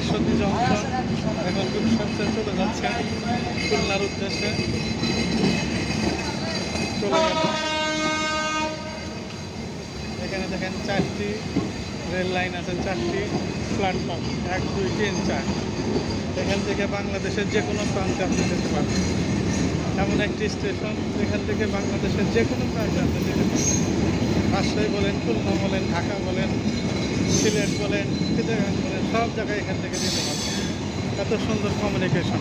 Ishwardi junction এখন খুব সবচেয়ে চলে যাচ্ছে খুলনার উদ্দেশ্যে। চলে এখানে দেখেন চারটি রেল লাইন আছে, চারটি প্ল্যাটফর্ম এক, দুই, তিন, চার। এখান থেকে বাংলাদেশের যে কোনো প্রান্তে আপনি যেতে পারবেন। এমন একটি স্টেশন যেখান থেকে বাংলাদেশের যে কোনো প্রান্তে আপনি যেতে পারবেন। রাজশাহী বলেন, খুলনা বলেন, ঢাকা বলেন সিলেট বলেন বলেন সব জায়গায় এখান থেকে দিতে পারবেন এত সুন্দর কমিউনিকেশন